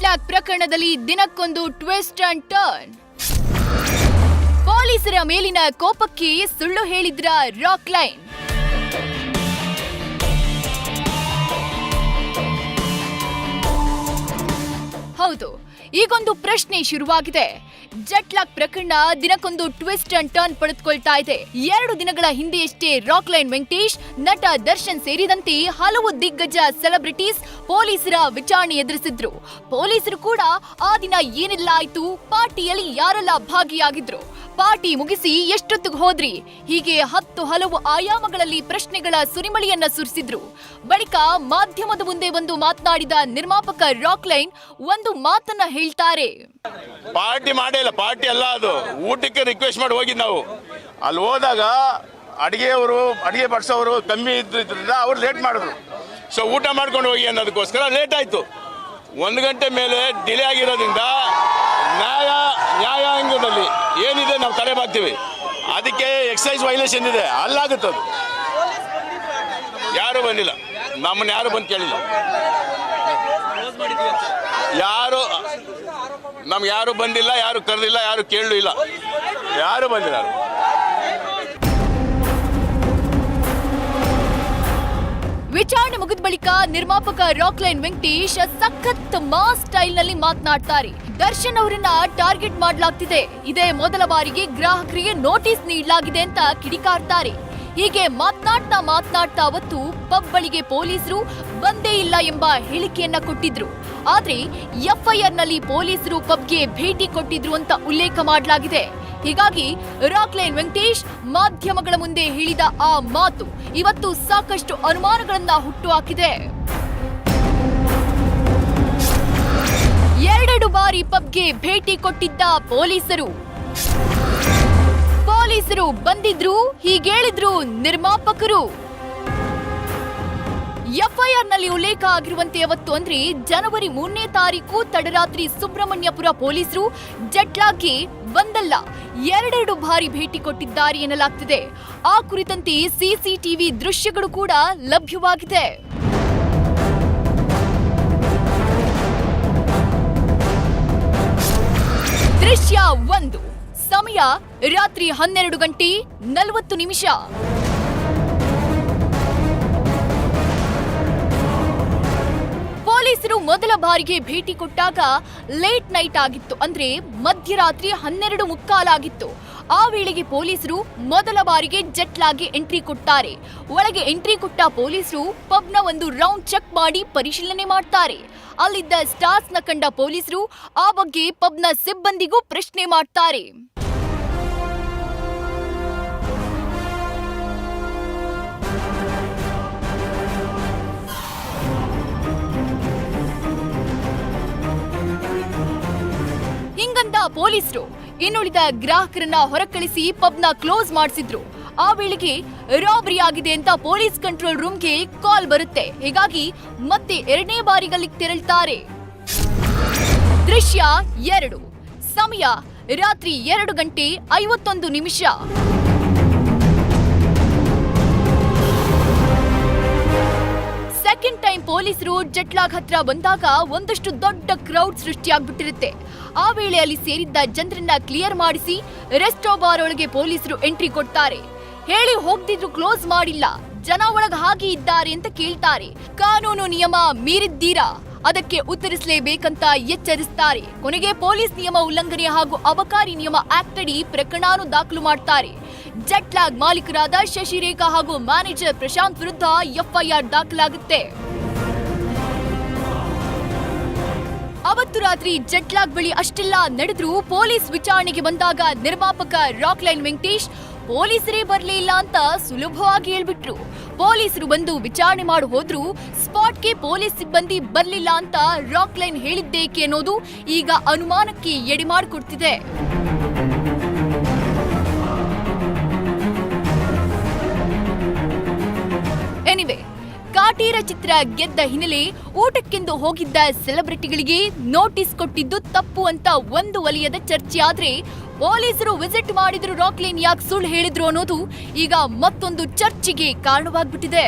Lac ಪ್ರಕರಣದಲ್ಲಿ ದಿನಕ್ಕೊಂದು twist and turn. ಪೊಲೀಸರ ಮೇಲಿನ ಕೋಪಕ್ಕೆ ಸುಳ್ಳು ಹೇಳಿದ್ರ ರಾಕ್ ಲೈನ್. ಹೌದು. ಈಗೊಂದು ಪ್ರಶ್ನೆ ಶುರುವಾಗಿದೆ. ಜಟ್ಲಾಕ್ ಪ್ರಕರಣ ದಿನಕ್ಕೊಂದು ಟ್ವಿಸ್ಟ್ ಅಂಡ್ ಟರ್ನ್ ಪಡೆದುಕೊಳ್ತಾ ಇದೆ. ಎರಡು ದಿನಗಳ ಹಿಂದೆಯಷ್ಟೇ ರಾಕ್ ಲೈನ್ ವೆಂಕಟೇಶ್, ನಟ ದರ್ಶನ್ ಸೇರಿದಂತೆ ಹಲವು ದಿಗ್ಗಜ ಸೆಲೆಬ್ರಿಟೀಸ್ ಪೊಲೀಸರ ವಿಚಾರಣೆ ಎದುರಿಸಿದ್ರು. ಪೊಲೀಸರು ಕೂಡ ಆ ದಿನ ಏನೆಲ್ಲ ಆಯ್ತು, ಪಾರ್ಟಿಯಲ್ಲಿ ಯಾರೆಲ್ಲ ಭಾಗಿಯಾಗಿದ್ರು? ಪಾರ್ಟಿ ಮುಗಿಸಿ ಎಷ್ಟೊತ್ತಿಗೆ ಹೋದ್ರಿ? ಹೀಗೆ ಹತ್ತು ಹಲವು ಆಯಾಮಗಳಲ್ಲಿ ಪ್ರಶ್ನೆಗಳ ಸುರಿಮಳಿಯನ್ನ ಸುರಿಸಿದ್ರು. ಬಳಿಕ ಮಾಧ್ಯಮದ ಮುಂದೆ ಒಂದು ಮಾತನಾಡಿದ ನಿರ್ಮಾಪಕ ರಾಕ್ ಲೈನ್ ಒಂದು ಮಾತನ್ನ ಹೇಳ್ತಾರೆ. ಪಾರ್ಟಿ ಮಾಡೇ ಪಾರ್ಟಿ ಅಲ್ಲ ಅದು. ಊಟಕ್ಕೆ ರಿಕ್ವೆಸ್ಟ್ ಮಾಡಿ ಹೋಗಿದ್ ನಾವು. ಅಲ್ಲಿ ಹೋದಾಗ ಅಡಿಗೆಯವರು, ಅಡಿಗೆ ಬಡಿಸೋರು ಕಮ್ಮಿ ಇದ್ದಿದ್ದರಿಂದ ಅವ್ರು ಲೇಟ್ ಮಾಡಿದ್ರು. ಸೊ ಊಟ ಮಾಡ್ಕೊಂಡು ಹೋಗಿ ಅನ್ನೋದಕ್ಕೋಸ್ಕರ ಲೇಟ್ ಆಯ್ತು. ಒಂದು ಗಂಟೆ ಮೇಲೆ ಡಿಲೇ ಆಗಿರೋದ್ರಿಂದ ನ್ಯಾಯ, ನ್ಯಾಯಾಂಗದಲ್ಲಿ ಏನಿದೆ ನಾವು ತಲೆ ಬಾಗ್ತೀವಿ. ಅದಕ್ಕೆ ಎಕ್ಸೈಸ್ ವೈಲೇಷನ್ ಇದೆ. ಅಲ್ಲಾಗುತ್ತೆ ಅದು. ಯಾರು ಬಂದಿಲ್ಲ. ನಮ್ಮನ್ನ ಯಾರು ಬಂದು ಕೇಳಿಲ್ಲ. ಯಾರು ನಮ್ಗೆ ಯಾರು ಬಂದಿಲ್ಲ, ಯಾರು ಕರೆದಿಲ್ಲ, ಯಾರು ಕೇಳಲು ಇಲ್ಲ. ಯಾರು ಬಂದಿಲ್ಲ. ವಿಚಾರಣೆ ಮುಗಿದ ಬಳಿಕ ನಿರ್ಮಾಪಕ ರಾಕ್ ಲೈನ್ ವೆಂಕಟೇಶ್ ಸಖತ್ ಮಾಸ್ ಸ್ಟೈಲ್ನಲ್ಲಿ ಮಾತನಾಡ್ತಾರೆ. ದರ್ಶನ್ ಅವರನ್ನ ಟಾರ್ಗೆಟ್ ಮಾಡಲಾಗ್ತಿದೆ. ಇದೇ ಮೊದಲ ಬಾರಿಗೆ ಗ್ರಾಹಕರಿಗೆ ನೋಟಿಸ್ ನೀಡಲಾಗಿದೆ ಅಂತ ಕಿಡಿಕಾರ್ತಾರೆ. ಹೀಗೆ ಮಾತನಾಡ್ತಾ ಮಾತನಾಡ್ತಾ ಅವತ್ತು ಪಬ್ ಬಳಿಗೆ ಪೊಲೀಸರು ಬಂದೇ ಇಲ್ಲ ಎಂಬ ಹೇಳಿಕೆಯನ್ನ ಕೊಟ್ಟಿದ್ರು. ಆದ್ರೆ ಎಫ್ಐಆರ್ನಲ್ಲಿ ಪೊಲೀಸರು ಪಬ್ಗೆ ಭೇಟಿ ಕೊಟ್ಟಿದ್ರು ಅಂತ ಉಲ್ಲೇಖ ಮಾಡಲಾಗಿದೆ. ಹೀಗಾಗಿ ರಾಕ್ ಲೈನ್ ವೆಂಕಟೇಶ್ ಮಾಧ್ಯಮಗಳ ಮುಂದೆ ಹೇಳಿದ ಆ ಮಾತು ಇವತ್ತು ಸಾಕಷ್ಟು ಅನುಮಾನಗಳನ್ನ ಹುಟ್ಟುಹಾಕಿದೆ. ಎರಡೆರಡು ಬಾರಿ ಪಬ್ಗೆ ಭೇಟಿ ಕೊಟ್ಟಿದ್ದ ಪೊಲೀಸರು ಪೊಲೀಸರು ಬಂದಿದ್ರು, ಹೀಗೇಳಿದ್ರು ನಿರ್ಮಾಪಕರು. ಎಫ್ಐಆರ್ನಲ್ಲಿ ಉಲ್ಲೇಖ ಆಗಿರುವಂತೆ ಅವತ್ತು ಅಂದ್ರೆ ಜನವರಿ ಮೂರನೇ ತಾರೀಕು ತಡರಾತ್ರಿ ಸುಬ್ರಹ್ಮಣ್ಯಪುರ ಪೊಲೀಸರು ಜಟ್ಲಾಗಿ ಬಂದಲ್ಲ ಎರಡೆರಡು ಬಾರಿ ಭೇಟಿ ಕೊಟ್ಟಿದ್ದಾರೆ ಎನ್ನಲಾಗ್ತಿದೆ. ಆ ಕುರಿತಂತೆ ಸಿಸಿಟಿವಿ ದೃಶ್ಯಗಳು ಕೂಡ ಲಭ್ಯವಾಗಿದೆ. ದೃಶ್ಯ ಒಂದು. ಸಮಯ ರಾತ್ರಿ ಹನ್ನೆರಡು ಗಂಟೆ ನಲವತ್ತು ನಿಮಿಷ. ಪೊಲೀಸರು ಮೊದಲ ಬಾರಿಗೆ ಭೇಟಿ ಕೊಟ್ಟಾಗ ಲೇಟ್ ನೈಟ್ ಆಗಿತ್ತು. ಅಂದ್ರೆ ಮಧ್ಯರಾತ್ರಿ ಹನ್ನೆರಡು ಮುಕ್ಕಾಲಾಗಿತ್ತು ಆ ವೇಳೆಗೆ ಪೊಲೀಸರು ಮೊದಲ ಬಾರಿಗೆ ಜಟ್ಲಾಗಿ ಎಂಟ್ರಿ ಕೊಟ್ಟಾರೆ. ಒಳಗೆ ಎಂಟ್ರಿ ಕೊಟ್ಟ ಪೊಲೀಸರು ಪಬ್ನ ಒಂದು ರೌಂಡ್ ಚೆಕ್ ಮಾಡಿ ಪರಿಶೀಲನೆ ಮಾಡ್ತಾರೆ. ಅಲ್ಲಿದ್ದ ಸ್ಟಾರ್ಸ್ನ ಕಂಡ ಪೊಲೀಸರು ಆ ಬಗ್ಗೆ ಪಬ್ನ ಸಿಬ್ಬಂದಿಗೂ ಪ್ರಶ್ನೆ ಮಾಡ್ತಾರೆ. ಪೊಲೀಸರು. ಇನ್ನುಳಿದ ಗ್ರಾಹಕರನ್ನ ಹೊರಕಳಿಸಿ ಪಬ್ನ ಕ್ಲೋಸ್ ಮಾಡಿಸಿದ್ರು. ಆ ವೇಳೆಗೆ ರಾಬರಿ ಆಗಿದೆ ಅಂತ ಪೊಲೀಸ್ ಕಂಟ್ರೋಲ್ ರೂಮ್ಗೆ ಕಾಲ್ ಬರುತ್ತೆ. ಹೀಗಾಗಿ ಮತ್ತೆ ಎರಡನೇ ಬಾರಿಗಲ್ಲಿಗೆ ತೆರಳ್ತಾರೆ. ದೃಶ್ಯ ಎರಡು. ಸಮಯ ರಾತ್ರಿ ಎರಡು ಗಂಟೆ ಐವತ್ತೊಂದು ನಿಮಿಷ. ಸೆಕೆಂಡ್ ಟೈಮ್ ಪೊಲೀಸರು ಜಟ್ಲಾಗ್ ಹತ್ರ ಬಂದಾಗ ಒಂದಷ್ಟು ದೊಡ್ಡ ಕ್ರೌಡ್ ಸೃಷ್ಟಿಯಾಗ್ಬಿಟ್ಟಿರುತ್ತೆ. ಆ ವೇಳೆ ಅಲ್ಲಿ ಸೇರಿದ್ದ ಜನರನ್ನ ಕ್ಲಿಯರ್ ಮಾಡಿಸಿ ರೆಸ್ಟೋ ಬಾರ್ ಒಳಗೆ ಪೊಲೀಸರು ಎಂಟ್ರಿ ಕೊಡ್ತಾರೆ. ಹೇಳಿ ಹೋಗ್ದಿದ್ರು ಕ್ಲೋಸ್ ಮಾಡಿಲ್ಲ. ಜನ ಒಳಗ ಹಾಗೆ ಇದ್ದಾರೆ ಅಂತ ಕೇಳ್ತಾರೆ. ಕಾನೂನು ನಿಯಮ ಮೀರಿದ್ದೀರಾ? ಅದಕ್ಕೆ ಉತ್ತರಿಸಲೇಬೇಕಂತ ಎಚ್ಚರಿಸ್ತಾರೆ. ಕೊನೆಗೆ ಪೊಲೀಸ್ ನಿಯಮ ಉಲ್ಲಂಘನೆ ಹಾಗೂ ಅಬಕಾರಿ ನಿಯಮ ಆಕ್ಟ್ ಅಡಿ ಪ್ರಕರಣಾನು ದಾಖಲು ಮಾಡ್ತಾರೆ. ಜಟ್ಲಾಗ್ ಮಾಲೀಕರಾದ ಶಶಿರೇಖಾ ಹಾಗೂ ಮ್ಯಾನೇಜರ್ ಪ್ರಶಾಂತ್ ವಿರುದ್ಧ ಎಫ್ಐಆರ್ ದಾಖಲಾಗುತ್ತೆ. ಅವತ್ತು ರಾತ್ರಿ ಜಟ್ಲಾಗ್ ಬಳಿ ಅಷ್ಟೆಲ್ಲ ನಡೆದ್ರೂ ಪೊಲೀಸ್ ವಿಚಾರಣೆಗೆ ಬಂದಾಗ ನಿರ್ಮಾಪಕ ರಾಕ್ ಲೈನ್ ವೆಂಕಟೇಶ್, ಪೊಲೀಸರೇ ಬರಲೇ ಇಲ್ಲ ಅಂತ ಸುಲಭವಾಗಿ ಹೇಳ್ಬಿಟ್ರು. ಪೊಲೀಸರು ಬಂದು ವಿಚಾರಣೆ ಮಾಡಿ ಹೋದ್ರು ಸ್ಪಾಟ್ಗೆ ಪೊಲೀಸ್ ಸಿಬ್ಬಂದಿ ಬರಲಿಲ್ಲ ಅಂತ ರಾಕ್ ಲೈನ್ ಹೇಳಿದ್ದೇಕೆ ಅನ್ನೋದು ಈಗ ಅನುಮಾನಕ್ಕೆ ಎಡೆ ಮಾಡಿಕೊಡ್ತಿದೆ ಕಾಟೀರ ಚಿತ್ರ ಗೆದ್ದ ಹಿನ್ನೆಲೆ ಊಟಕ್ಕೆಂದು ಹೋಗಿದ್ದ ಸೆಲೆಬ್ರಿಟಿಗಳಿಗೆ ನೋಟಿಸ್ ಕೊಟ್ಟಿದ್ದು ತಪ್ಪು ಅಂತ ಒಂದು ವಲಯದ ಚರ್ಚೆ. ಆದ್ರೆ ಪೊಲೀಸರು ವಿಸಿಟ್ ಮಾಡಿದ್ರು ರಾಕ್ಲೈನ್ ಯಾಕೆ ಸುಳ್ಳು ಹೇಳಿದ್ರು ಅನ್ನೋದು ಈಗ ಮತ್ತೊಂದು ಚರ್ಚೆಗೆ ಕಾರಣವಾಗ್ಬಿಟ್ಟಿದೆ.